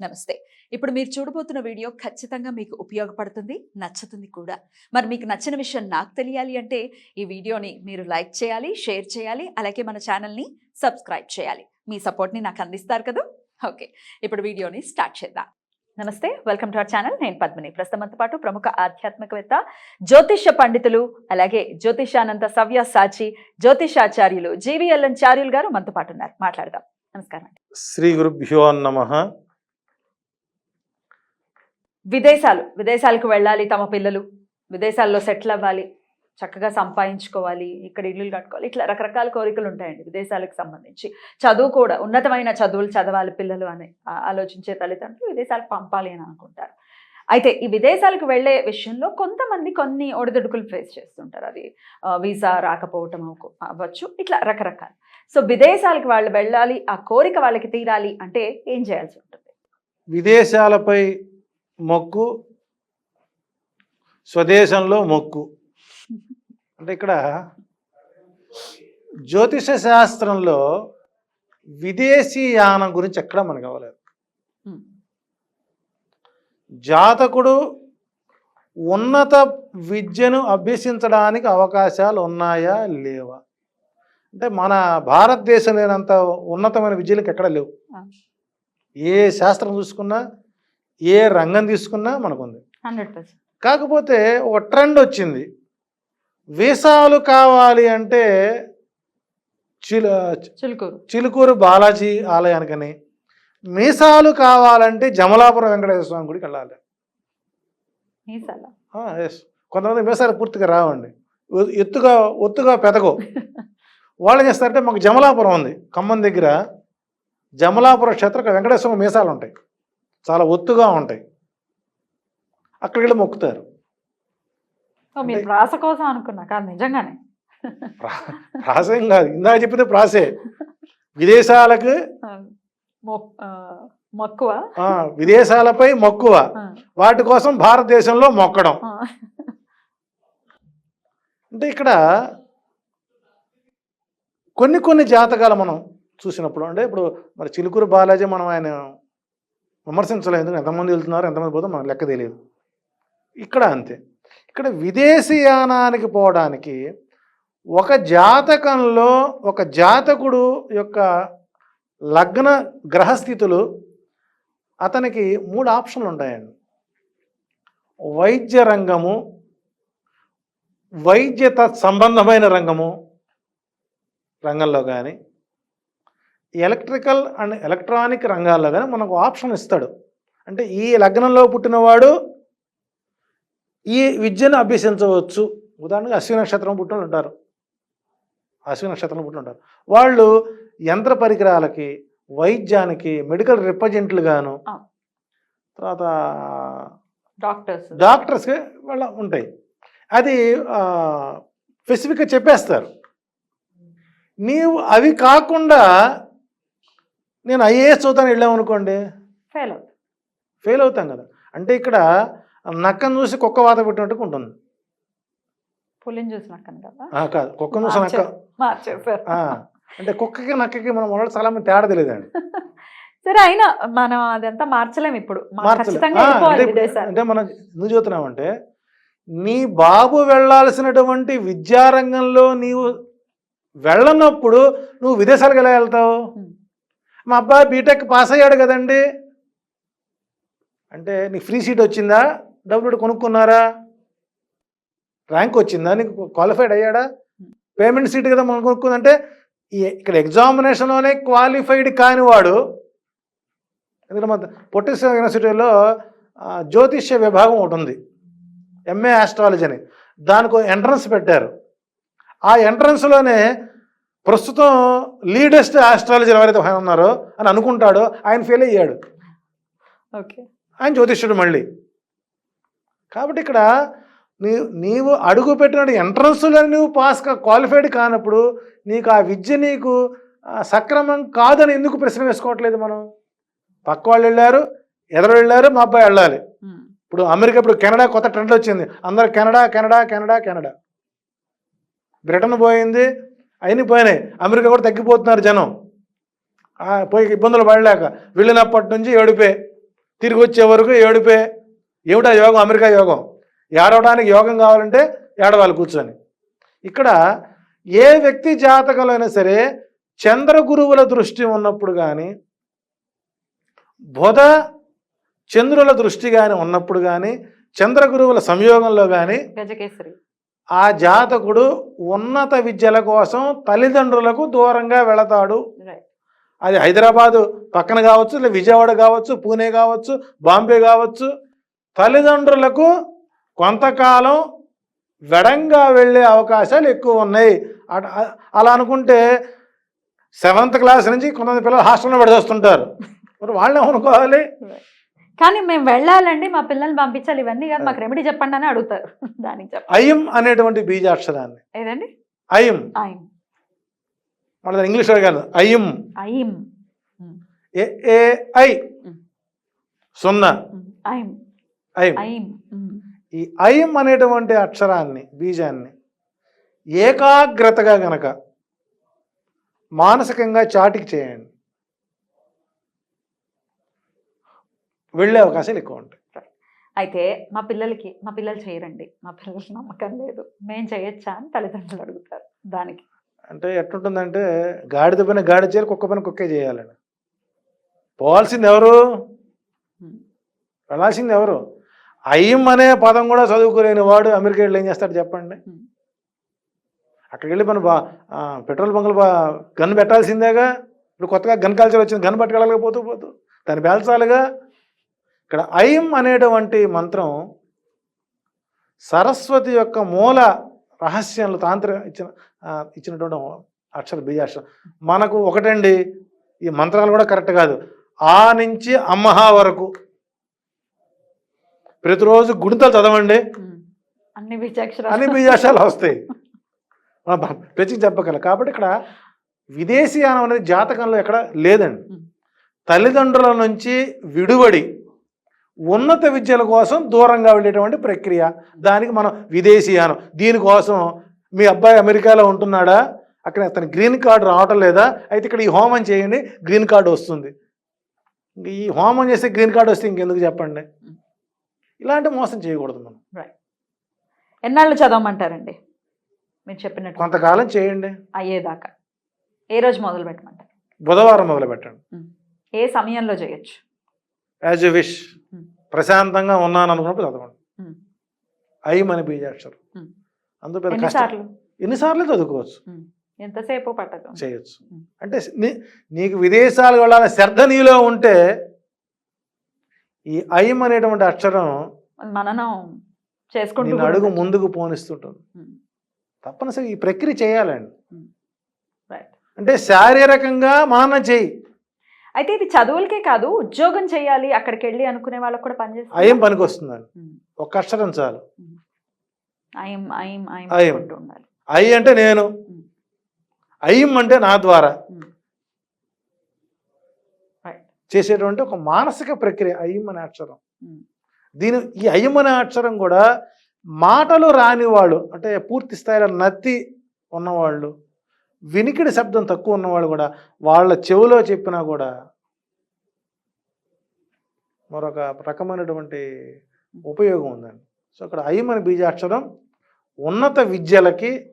నమస్తే. ఇప్పుడు మీరు చూడబోతున్న వీడియో ఖచ్చితంగా మీకు ఉపయోగపడుతుంది నచ్చుతుంది కూడా. మరి మీకు నచ్చిన విషయం నాకు తెలియాలి అంటే ఈ వీడియోని మీరు లైక్ చేయాలి షేర్ చేయాలి అలాగే మన ఛానల్ని సబ్స్క్రైబ్ చేయాలి. మీ సపోర్ట్ని నాకు అందిస్తారు కదా? ఓకే. ఇప్పుడు వీడియోని స్టార్ట్ చేద్దాం. నమస్తే వెల్కమ్ టు అవర్ ఛానల్. నేను పద్మిని. ప్రస్తుతంతో పాటు ప్రముఖ ఆధ్యాత్మికవేత్త జ్యోతిష్య పండితులు అలాగే జ్యోతిషానంద సవ్య సాచి జ్యోతిషాచార్యులు జీవిఎల్ఎన్ చార్యులు గారు మనతో పాటు ఉన్నారు. మాట్లాడదాం. నమస్కారం అండి. శ్రీ గురుభ్యో నమ. విదేశాలు విదేశాలకు వెళ్ళాలి తమ పిల్లలు విదేశాల్లో సెటిల్ అవ్వాలి చక్కగా సంపాదించుకోవాలి ఇక్కడ ఇల్లు కట్టుకోవాలి ఇట్లా రకరకాల కోరికలు ఉంటాయండి విదేశాలకు సంబంధించి. చదువు కూడా ఉన్నతమైన చదువులు చదవాలి పిల్లలు అని ఆలోచించే తల్లిదండ్రులు విదేశాలకు పంపాలి అని అనుకుంటారు. అయితే ఈ విదేశాలకు వెళ్ళే విషయంలో కొంతమంది కొన్ని ఒడిదుడుకులు ఫేస్ చేస్తుంటారు. అది వీసా రాకపోవటం అవ్వచ్చు ఇట్లా రకరకాలు. సో విదేశాలకు వాళ్ళు వెళ్ళాలి ఆ కోరిక వాళ్ళకి తీరాలి అంటే ఏం చేయాల్సి ఉంటుంది? విదేశాలపై మొక్కు స్వదేశంలో మొక్కు అంటే ఇక్కడ జ్యోతిష శాస్త్రంలో విదేశీ యానం గురించి ఎక్కడ మనకు అవ్వలేదు. జాతకుడు ఉన్నత విద్యను అభ్యసించడానికి అవకాశాలు ఉన్నాయా? లేవా? అంటే మన భారతదేశం లేనంత ఉన్నతమైన విద్యలకు ఎక్కడ లేవు. ఏ శాస్త్రం చూసుకున్నా ఏ రంగం తీసుకున్నా మనకుంది. Hundred percent. కాకపోతే ఒక ట్రెండ్ వచ్చింది. వీసాలు కావాలి అంటే చిలు చిలుకూరు. చిలుకూరు బాలాజీ ఆలయానికని మీసాలు కావాలంటే జమలాపురం వెంకటేశ్వర స్వామి గుడికి వెళ్ళాలి. ఎస్ కొంతమంది మీసాలు పూర్తిగా రావండి. ఎత్తుగా ఒత్తుగా పెదగో వాళ్ళు ఏం చేస్తారంటే మాకు జమలాపురం ఉంది. ఖమ్మం దగ్గర జమలాపురం క్షేత్ర వెంకటేశ్వర మీసాలు ఉంటాయి చాలా ఒత్తుగా ఉంటాయి. అక్కడికి వెళ్ళి మొక్కుతారు మీరు ప్రాస కోసం అనుకున్నా కాదు నిజంగానే. ప్రా- ప్రాసేం కాదు. ఇందాక చెప్పింది ప్రాసే. విదేశాలకు మక్కువ. విదేశాలపై మక్కువ. వాటి కోసం భారతదేశంలో మొక్కడం. అంటే ఇక్కడ కొన్ని కొన్ని జాతకాలు మనం చూసినప్పుడు అంటే ఇప్పుడు మరి చిలుకూరు బాలాజీ మనం ఆయన విమర్శించలేదు. ఎందుకంటే ఎంతమంది వెళ్తున్నారు ఎంతమంది పోతే మనకు లెక్క తెలియదు. ఇక్కడ అంతే. ఇక్కడ విదేశీయానానికి పోవడానికి ఒక జాతకంలో ఒక జాతకుడు యొక్క లగ్న గ్రహస్థితులు అతనికి మూడు ఆప్షన్లు ఉంటాయండి. వైద్య రంగము వైద్య సంబంధమైన రంగము రంగంలో కానీ ఎలక్ట్రికల్ అండ్ ఎలక్ట్రానిక్ రంగాల్లో కానీ మనకు ఆప్షన్ ఇస్తాడు. అంటే ఈ లగ్నంలో పుట్టినవాడు ఈ విద్యను అభ్యసించవచ్చు. ఉదాహరణకు అశ్విని నక్షత్రం పుట్టిన ఉంటారు. అశ్విని నక్షత్రం పుట్టిన ఉంటారు. వాళ్ళు యంత్ర పరికరాలకి వైద్యానికి మెడికల్ రిప్రజెంట్లు గాను. తర్వాత డాక్టర్స్. డాక్టర్స్కి వాళ్ళ ఉంటాయి. అది స్పెసిఫిక్గా చెప్పేస్తారు. నీవు అవి కాకుండా నేను ఐఏఎస్ చదువుతాను వెళ్ళామనుకోండి ఫెయిల్ అవుతుంది ఫెయిల్ అవుతాం కదా. అంటే ఇక్కడ నక్కను చూసి కుక్క వాత పెట్టినట్టుగా ఉంటుంది. పులిని కదా. కాదు. కుక్కను చూసి నక్క. మార్చారు. మార్చేశారు. ఆ, అంటే కుక్కకి నక్కకి మనం వాళ్ళు చాలా మంది తేడా తెలియదండి. సరే అయినా మనం అదంతా మార్చలేము ఇప్పుడు. అంటే మనం ఎందుకు చూస్తున్నామంటే నీ బాబు వెళ్ళాల్సినటువంటి విద్యారంగంలో నీవు వెళ్ళనప్పుడు నువ్వు విదేశాలకు ఎలా వెళ్తావు. మా అబ్బాయి బీటెక్ పాస్ అయ్యాడు కదండి. అంటే నీకు ఫ్రీ సీట్ వచ్చిందా? డబ్బులు కొనుక్కున్నారా? ర్యాంక్ వచ్చిందా? నీకు క్వాలిఫైడ్ అయ్యాడా? పేమెంట్ సీట్ కదా మనం కొనుక్కుందంటే ఈ ఇక్కడ ఎగ్జామినేషన్లోనే క్వాలిఫైడ్ కానివాడు ఎందుకంటే మన పొట్టిస్ యూనివర్సిటీలో జ్యోతిష్య విభాగం ఒకటి ఉంది. ఎంఏ ఆస్ట్రాలజీ అని. దానికి ఎంట్రన్స్ పెట్టారు. ఆ ఎంట్రన్స్లోనే ప్రస్తుతం లీడెస్ట్ ఆస్ట్రాలజర్ ఎవరైతే ఆయన ఉన్నారో అని అనుకుంటాడో ఆయన ఫెయిల్ అయ్యాడు. ఓకే. ఆయన జ్యోతిష్యుడు మళ్ళీ. కాబట్టి ఇక్కడ నీ నీవు అడుగు పెట్టిన ఎంట్రన్స్లో నువ్వు పాస్ క్వాలిఫైడ్ కానప్పుడు నీకు ఆ విద్య నీకు సక్రమం కాదని ఎందుకు ప్రశ్న వేసుకోవట్లేదు మనం? పక్క వాళ్ళు వెళ్ళారు ఎదురు వెళ్ళారు మా అబ్బాయి వెళ్ళాలి. ఇప్పుడు అమెరికా ఇప్పుడు కెనడా కొత్త ట్రెండ్ వచ్చింది. అందరు Canada Canada Canada Canada. Britain పోయింది అయిన పోయినాయి అమెరికా కూడా తగ్గిపోతున్నారు జనం. పోయి ఇబ్బందులు పడలేక వెళ్ళినప్పటి నుంచి ఏడుపే తిరిగి వచ్చే వరకు ఏడుపే. ఏమిటా యోగం? అమెరికా యోగం. ఏడవడానికి యోగం కావాలంటే ఏడవాలి కూర్చొని. ఇక్కడ ఏ వ్యక్తి జాతకంలో అయినా సరే చంద్ర గురువుల దృష్టి ఉన్నప్పుడు కానీ బుధ చంద్రుల దృష్టి కానీ ఉన్నప్పుడు కానీ చంద్ర గురువుల సంయోగంలో కానీ గజకేసరి. ఆ జాతకుడు ఉన్నత విద్యల కోసం తల్లిదండ్రులకు దూరంగా వెళతాడు. అది హైదరాబాదు పక్కన కావచ్చు లేదా విజయవాడ కావచ్చు పూణే కావచ్చు బాంబే కావచ్చు. తల్లిదండ్రులకు కొంతకాలం వెడంగా వెళ్ళే అవకాశాలు ఎక్కువ ఉన్నాయి. అలా అనుకుంటే సెవెంత్ క్లాస్ నుంచి కొంతమంది పిల్లలు హాస్టల్లో పడిచేస్తుంటారు మరి వాళ్ళని ఏమనుకోవాలి కానీ మేము వెళ్ళాలండి మా పిల్లల్ని పంపించాలి ఇవన్నీ కాదు మాకు రెమెడీ చెప్పండి అని అడుగుతారు. దానికి చెప్పండి. అయం అనేటువంటి బీజాక్షరాన్ని. ఏదండి? అయం. ఇంగ్లీష్లో కాదు అయం. ఐం ఏ ఏ ఐ. సున్నా. ఐం అయం. ఐం ఈ ఐం అనేటువంటి అక్షరాన్ని బీజాన్ని ఏకాగ్రతగా గనక మానసికంగా చాటికి చేయండి. వెళ్ళే అవకాశాలు ఎక్కువ ఉంటాయి. అయితే మా పిల్లలకి మా పిల్లలు చేయరండి. మా పిల్లలకి నమ్మకం లేదు. మేము చేయొచ్చా? అని తల్లిదండ్రులు అడుగుతారు దానికి. అంటే ఎట్లుంటుందంటే గాడిద పైన గాడి చేయాలి కుక్క పైన కుక్కే చేయాలని పోవాల్సింది ఎవరు. వెళ్ళాల్సింది ఎవరు? అయ్యం అనే పదం కూడా చదువుకోలేని వాడు అమెరికా వెళ్ళి ఏం చేస్తాడు చెప్పండి. అక్కడికి వెళ్ళి మనం బా పెట్రోల్ బంకులు బా గన్ పెట్టాల్సిందేగా? ఇప్పుడు కొత్తగా గన్ కల్చర్ వచ్చింది గన్ పట్టుకెళ్ళకపోతూ పోతూ దాన్ని పేల్చాలిగా? ఇక్కడ ఐం అనేటువంటి మంత్రం సరస్వతి యొక్క మూల రహస్యాలు తాంత్ర ఇచ్చిన ఇచ్చినటువంటి అక్షర బీజాక్షరం. మనకు ఒకటండి ఈ మంత్రాలు కూడా కరెక్ట్ కాదు. ఆ నుంచి అమ్మహ వరకు. ప్రతిరోజు గుణితలు చదవండి. అన్ని బీజాక్షరాలు. అన్ని బీజాక్షరాలు వస్తాయి. ప్రత్యేకించి చెప్పగలం కాబట్టి ఇక్కడ విదేశీయానం అనేది జాతకంలో ఎక్కడ లేదండి. తల్లిదండ్రుల నుంచి విడువడి ఉన్నత విద్యల కోసం దూరంగా వెళ్ళేటువంటి ప్రక్రియ. దానికి మనం విదేశీయానం. దీనికోసం మీ అబ్బాయి అమెరికాలో ఉంటున్నాడా? అక్కడ అతని గ్రీన్ కార్డు రావటం లేదా? అయితే ఇక్కడ ఈ హోమం చేయండి గ్రీన్ కార్డు వస్తుంది. ఇంక ఈ హోమం చేస్తే గ్రీన్ కార్డు వస్తే ఇంకెందుకు చెప్పండి? ఇలాంటి మోసం చేయకూడదు మనం. ఎన్నాళ్ళు చదవమంటారండి? మీరు చెప్పినట్టు. కొంతకాలం చేయండి. అయ్యేదాకా. ఏ రోజు మొదలు పెట్టమంటారు? బుధవారం మొదలు పెట్టండి ఏ సమయంలో చేయొచ్చు? As a wish. ప్రశాంతంగా ఉన్నాను అనుకున్నప్పుడు చదవండి. ఐం అని బీజాక్షరం. అందులో పెద్ద కష్టం ఎన్నిసార్లు చదువుకోవచ్చు ఎంతసేపు పట్టదు చేయొచ్చు. అంటే నీకు విదేశాలు వెళ్ళాలని శ్రద్ధ నీలో ఉంటే ఈ ఐం అనేటువంటి అక్షరం మననం చేసుకుంటూ అడుగు. ముందుకు పోనిస్తుంటుంది ఉమ్. తప్పనిసరిగా ఈ ప్రక్రియ చేయాలండి. అంటే శారీరకంగా మానం చేయి అయితే ఇది చదువులకే కాదు ఉద్యోగం చేయాలి అక్కడికి వెళ్ళి అనుకునే వాళ్ళకి కూడా పనిచేస్తుంది అయం పనికి వస్తుందండి. ఒక్క అక్షరం చాలు. ఉండాలి. ఐ అంటే నేను. ఐం అంటే నా ద్వారా. చేసేటువంటి ఒక మానసిక ప్రక్రియ అయ్యం అనే అక్షరం. దీని ఈ అయ్యం అనే అక్షరం కూడా మాటలు రాని వాళ్ళు అంటే పూర్తి స్థాయిలో నత్తి ఉన్నవాళ్ళు వినికిడి శబ్దం తక్కువ ఉన్నవాళ్ళు కూడా వాళ్ళ చెవిలో చెప్పినా కూడా మరొక రకమైనటువంటి ఉపయోగం ఉందండి. సో అక్కడ అయ్యం బీజాక్షరం ఉన్నత విద్యలకి